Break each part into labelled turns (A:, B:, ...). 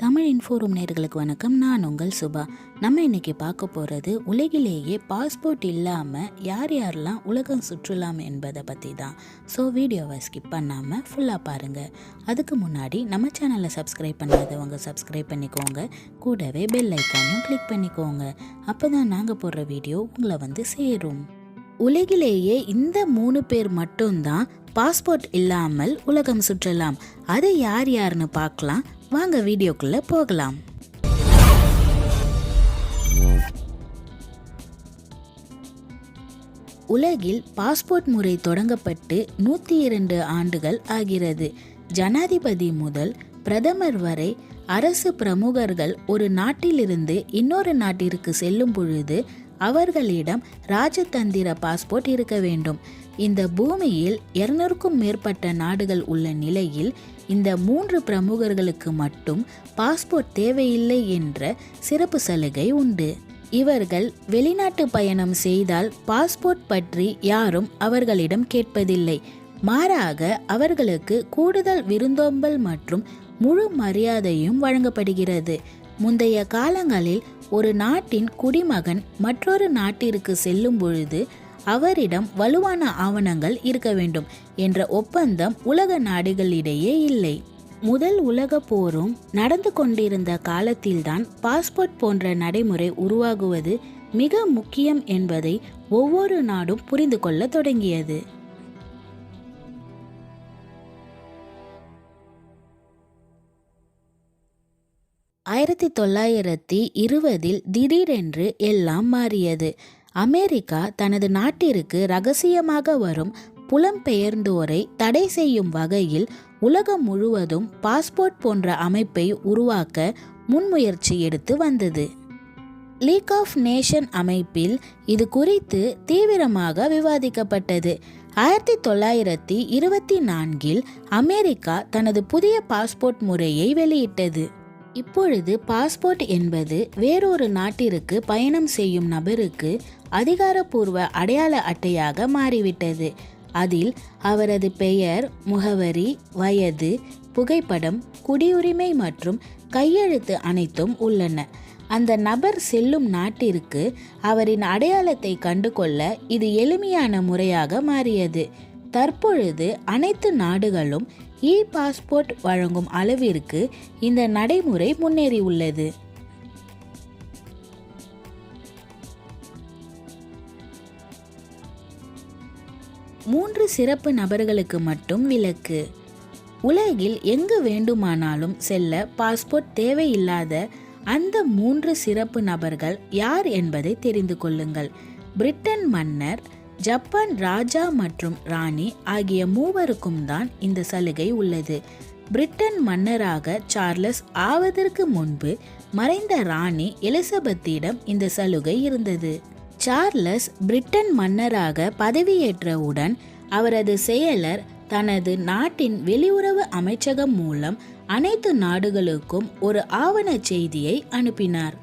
A: தமிழ் இன்ஃபோரூம் நேர்களுக்கு வணக்கம். நான் உங்கள் சுபா. நம்ம இன்னைக்கு பார்க்க போகிறது உலகிலேயே பாஸ்போர்ட் இல்லாமல் யார் யாரெல்லாம் உலகம் சுற்றலாம் என்பதை பற்றி தான். ஸோ வீடியோவை ஸ்கிப் பண்ணாமல் ஃபுல்லாக பாருங்கள் அதுக்கு முன்னாடி நம்ம சேனலை சப்ஸ்கிரைப் பண்ணாதவங்க சப்ஸ்கிரைப் பண்ணிக்கோங்க. கூடவே பெல் ஐக்கானும் கிளிக் பண்ணிக்கோங்க. அப்போ தான் நாங்கள் போடுற வீடியோ உங்களை வந்து சேரும். உலகிலேயே இந்த மூணு பேர் மட்டும்தான் பாஸ்போர்ட் இல்லாமல் உலகம் சுற்றலாம். அது யார் யாருன்னு பார்க்கலாம். வாங்க வீடியோக்குள்ள போகலாம். உலகில் பாஸ்போர்ட் முறை தொடங்கப்பட்டு நூற்றி இரண்டு ஆண்டுகள் ஆகிறது. ஜனாதிபதி முதல் பிரதமர் வரை அரசு பிரமுகர்கள் ஒரு நாட்டிலிருந்து இன்னொரு நாட்டிற்கு செல்லும் பொழுது அவர்களிடம் ராஜதந்திர பாஸ்போர்ட் இருக்க வேண்டும். இந்த பூமியில் இருநூறுக்கும் மேற்பட்ட நாடுகள் உள்ள நிலையில் இந்த மூன்று பிரமுகர்களுக்கு மட்டும் பாஸ்போர்ட் தேவையில்லை என்ற சிறப்பு சலுகை உண்டு. இவர்கள் வெளிநாட்டு பயணம் செய்தால் பாஸ்போர்ட் பற்றி யாரும் அவர்களிடம் கேட்பதில்லை. மாறாக அவர்களுக்கு கூடுதல் விருந்தோம்பல் மற்றும் முழு மரியாதையும் வழங்கப்படுகிறது. முந்தைய காலங்களில் ஒரு நாட்டின் குடிமகன் மற்றொரு நாட்டிற்கு செல்லும் பொழுது அவரிடம் வலுவான ஆவணங்கள் இருக்க வேண்டும் என்ற ஒப்பந்தம் உலக நாடுகளிடையே இல்லை. முதல் உலக போரும் நடந்து கொண்டிருந்த காலத்தில்தான் பாஸ்போர்ட் போன்ற நடைமுறை உருவாகுவது மிக முக்கியம் என்பதை ஒவ்வொரு நாடும் புரிந்து கொள்ள தொடங்கியது. ஆயிரத்தி தொள்ளாயிரத்தி இருபதில் திடீரென்று எல்லாம் மாறியது. அமெரிக்கா தனது நாட்டிற்கு ரகசியமாக வரும் புலம்பெயர்ந்தோரை தடை செய்யும் வகையில் உலகம் முழுவதும் பாஸ்போர்ட் போன்ற அமைப்பை உருவாக்க முன்முயற்சி எடுத்து வந்தது. லீக் ஆஃப் நேஷன் அமைப்பில் இது குறித்து தீவிரமாக விவாதிக்கப்பட்டது. ஆயிரத்தி தொள்ளாயிரத்தி இருபத்தி நான்கில் அமெரிக்கா தனது புதிய பாஸ்போர்ட் முறையை வெளியிட்டது. இப்பொழுது பாஸ்போர்ட் என்பது வேறொரு நாட்டிற்கு பயணம் செய்யும் நபருக்கு அதிகாரப்பூர்வ அடையாள அட்டையாக மாறிவிட்டது. அதில் அவரது பெயர் முகவரி வயது புகைப்படம் குடியுரிமை மற்றும் கையெழுத்து அனைத்தும் உள்ளன. அந்த நபர் செல்லும் நாட்டிற்கு அவரின் அடையாளத்தை கண்டுகொள்ள இது எளிமையான முறையாக மாறியது. தற்பொழுது அனைத்து நாடுகளும் இ பாஸ்போர்ட் வழங்கும் அளவிற்கு இந்த நடைமுறை முன்னேறியுள்ளது. மூன்று சிறப்பு நபர்களுக்கு மட்டும் விலக்கு. உலகில் எங்கு வேண்டுமானாலும் செல்ல பாஸ்போர்ட் தேவையில்லாத அந்த மூன்று சிறப்பு நபர்கள் யார் என்பதை தெரிந்து கொள்ளுங்கள். பிரிட்டன் மன்னர் ஜப்பான் ராஜா மற்றும் ராணி ஆகிய மூவருக்கும் தான் இந்த சலுகை உள்ளது. பிரிட்டன் மன்னராக சார்லஸ் ஆவதற்கு முன்பு மறைந்த ராணி எலிசபெத்திடம் இந்த சலுகை இருந்தது. சார்லஸ் பிரிட்டன் மன்னராக பதவியேற்றவுடன் அவரது செயலர் தனது நாட்டின் வெளியுறவு அமைச்சகம் மூலம் அனைத்து நாடுகளுக்கும் ஒரு ஆவண செய்தியை அனுப்பினார்.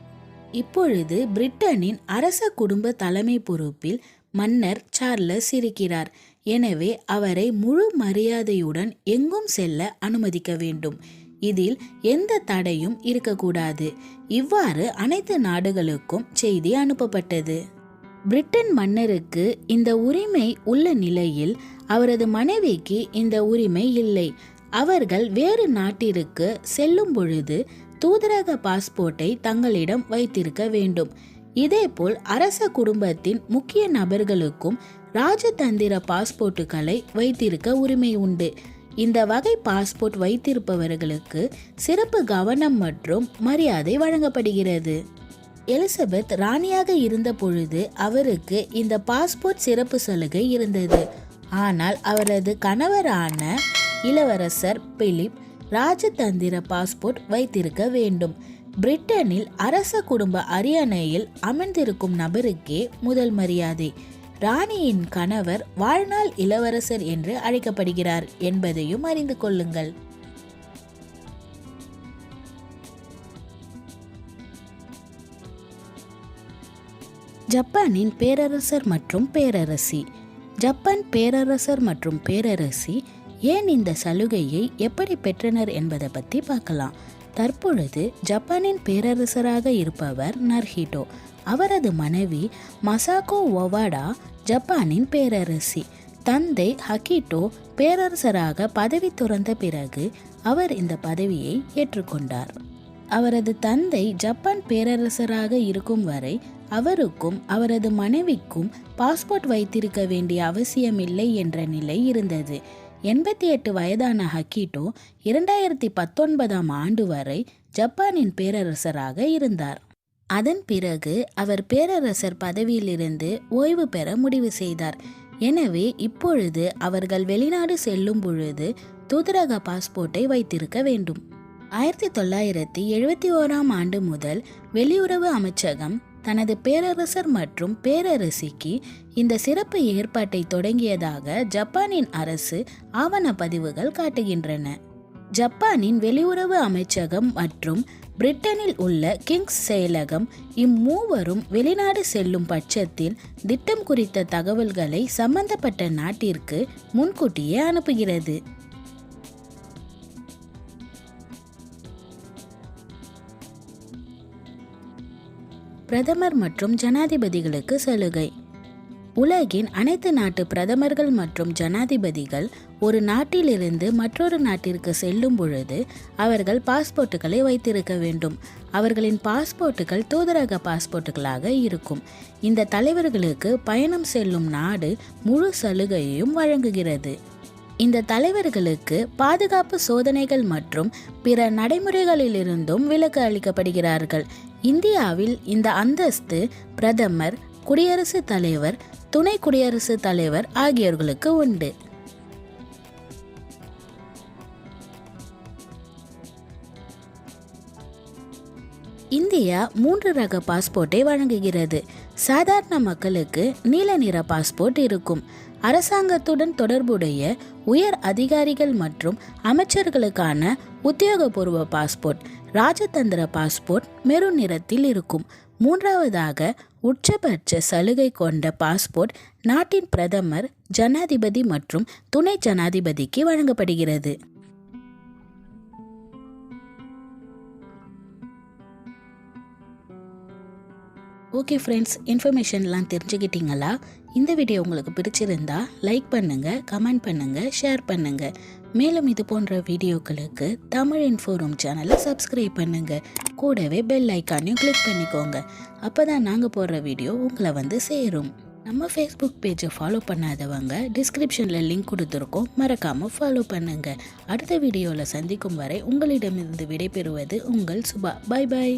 A: இப்பொழுது பிரிட்டனின் அரச குடும்ப தலைமை பொறுப்பில் மன்னர் சார்லஸ் இருக்கிறார். எனவே அவரை முழு மரியாதையுடன் எங்கும் செல்ல அனுமதிக்க வேண்டும். இதில் எந்த தடையும் இருக்கக்கூடாது. இவ்வாறு அனைத்து நாடுகளுக்கும் செய்தி அனுப்பப்பட்டது. பிரிட்டன் மன்னருக்கு இந்த உரிமை உள்ள நிலையில் அவரது மனைவிக்கு இந்த உரிமை இல்லை. அவர்கள் வேறு நாட்டிற்கு செல்லும் பொழுது தூதரக பாஸ்போர்ட்டை தங்களிடம் வைத்திருக்க வேண்டும். இதேபோல் அரச குடும்பத்தின் முக்கிய நபர்களுக்கும் ராஜதந்திர பாஸ்போர்ட்டுகளை வைத்திருக்க உரிமை உண்டு. இந்த வகை பாஸ்போர்ட் வைத்திருப்பவர்களுக்கு சிறப்பு கவனம் மற்றும் மரியாதை வழங்கப்படுகிறது. எலிசபெத் ராணியாக இருந்த பொழுது அவருக்கு இந்த பாஸ்போர்ட் சிறப்பு சலுகை இருந்தது. ஆனால் அவரது கணவரான இளவரசர் பிலிப் ராஜதந்திர பாஸ்போர்ட் வைத்திருக்க வேண்டும். பிரிட்டனில் அரச குடும்ப அரியணையில் அமர்ந்திருக்கும் நபருக்கே முதல் மரியாதை. ராணியின் கணவர் வாழ்நாள் இளவரசர் என்று அழைக்கப்படுகிறார் என்பதையும் அறிந்து கொள்ளுங்கள். ஜப்பானின் பேரரசர் மற்றும் பேரரசி. ஜப்பான் பேரரசர் மற்றும் பேரரசி ஏன் இந்த சலுகையை எப்படி பெற்றனர் என்பதை பற்றி பார்க்கலாம். தற்பொழுது ஜப்பானின் பேரரசராக இருப்பவர் நர்ஹிட்டோ அவரது மனைவி மசாகோ ஒவாடா ஜப்பானின் பேரரசி. தந்தை ஹக்கிட்டோ பேரரசராக பதவி துறந்த பிறகு அவர் இந்த பதவியை ஏற்றுக்கொண்டார். அவரது தந்தை ஜப்பான் பேரரசராக இருக்கும் வரை அவருக்கும் அவரது மனைவிக்கும் பாஸ்போர்ட் வைத்திருக்க வேண்டிய அவசியமில்லை என்ற நிலை இருந்தது. எண்பத்தி எட்டு வயதான ஹக்கீட்டோ இரண்டாயிரத்தி பத்தொன்பதாம் ஆண்டு வரை ஜப்பானின் பேரரசராக இருந்தார். அதன் பிறகு அவர் பேரரசர் பதவியிலிருந்து ஓய்வு பெற முடிவு செய்தார். எனவே இப்பொழுது அவர்கள் வெளிநாடு செல்லும் பொழுது தூதரக பாஸ்போர்ட்டை வைத்திருக்க வேண்டும். ஆயிரத்தி தொள்ளாயிரத்தி எழுபத்தி ஓராம் ஆண்டு முதல் வெளியுறவு அமைச்சகம் தனது பேரரசர் மற்றும் பேரரசிக்கு இந்த சிறப்பு ஏற்பாட்டை தொடங்கியதாக ஜப்பானின் அரசு ஆவணப்பதிவுகள் காட்டுகின்றன. ஜப்பானின் வெளியுறவு அமைச்சகம் மற்றும் பிரிட்டனில் உள்ள கிங்ஸ் செயலகம் இம்மூவரும் வெளிநாடு செல்லும் பட்சத்தில் திட்டம் குறித்த தகவல்களை சம்பந்தப்பட்ட நாட்டிற்கு முன்கூட்டியே அனுப்புகிறது. பிரதமர் மற்றும் ஜனாதிபதிகளுக்கு சலுகை. உலகின் அனைத்து நாட்டு பிரதமர்கள் மற்றும் ஜனாதிபதிகள் ஒரு நாட்டிலிருந்து மற்றொரு நாட்டிற்கு செல்லும் பொழுது அவர்கள் பாஸ்போர்ட்டுகளை வைத்திருக்க வேண்டும். அவர்களின் பாஸ்போர்ட்டுகள் தூதரக பாஸ்போர்ட்டுகளாக இருக்கும். இந்த தலைவர்களுக்கு பயணம் செல்லும் நாடு முழு சலுகையையும் வழங்குகிறது. இந்த தலைவர்களுக்கு பாதுகாப்பு சோதனைகள் மற்றும் பிற நடைமுறைகளிலிருந்தும் விலக்கு அளிக்கப்படுகிறார்கள். இந்தியாவில் இந்த அந்தஸ்து பிரதமர் குடியரசுத் தலைவர் துணை குடியரசுத் தலைவர் ஆகியோர்களுக்கு உண்டு. இந்தியா மூன்று ரக பாஸ்போர்ட்டை வழங்குகிறது. சாதாரண மக்களுக்கு நீல நிற பாஸ்போர்ட் இருக்கும். அரசாங்கத்துடன் தொடர்புடைய உயர் அதிகாரிகள் மற்றும் அமைச்சர்களுக்கான உத்தியோகபூர்வ பாஸ்போர்ட் ராஜதந்திர பாஸ்போர்ட் மெரூன் நிறத்தில் இருக்கும். மூன்றாவதாக உச்சபட்ச சலுகை கொண்ட பாஸ்போர்ட் நாட்டின் பிரதமர் ஜனாதிபதி மற்றும் துணை ஜனாதிபதிக்கு வழங்கப்படுகிறது. ஓகே ஃப்ரெண்ட்ஸ் இன்ஃபர்மேஷன்லாம் தெரிஞ்சுக்கிட்டீங்களா? இந்த வீடியோ உங்களுக்கு பிடிச்சிருந்தா லைக் பண்ணுங்கள் கமெண்ட் பண்ணுங்கள் ஷேர் பண்ணுங்கள் மேலும் இது போன்ற வீடியோக்களுக்கு தமிழ் இன்ஃபோரம் சேனலை சப்ஸ்கிரைப் பண்ணுங்கள் கூடவே பெல் ஐக்கானையும் கிளிக் பண்ணிக்கோங்க. அப்போ தான் நாங்கள் போடுற வீடியோ உங்களை வந்து சேரும். நம்ம ஃபேஸ்புக் பேஜை ஃபாலோ பண்ணாதவங்க டிஸ்கிரிப்ஷனில் லிங்க் கொடுத்துருக்கோம். மறக்காமல் ஃபாலோ பண்ணுங்கள் அடுத்த வீடியோவில் சந்திக்கும் வரை உங்களிடமிருந்து விடைபெறுவது உங்கள் சுபா. பாய் பாய்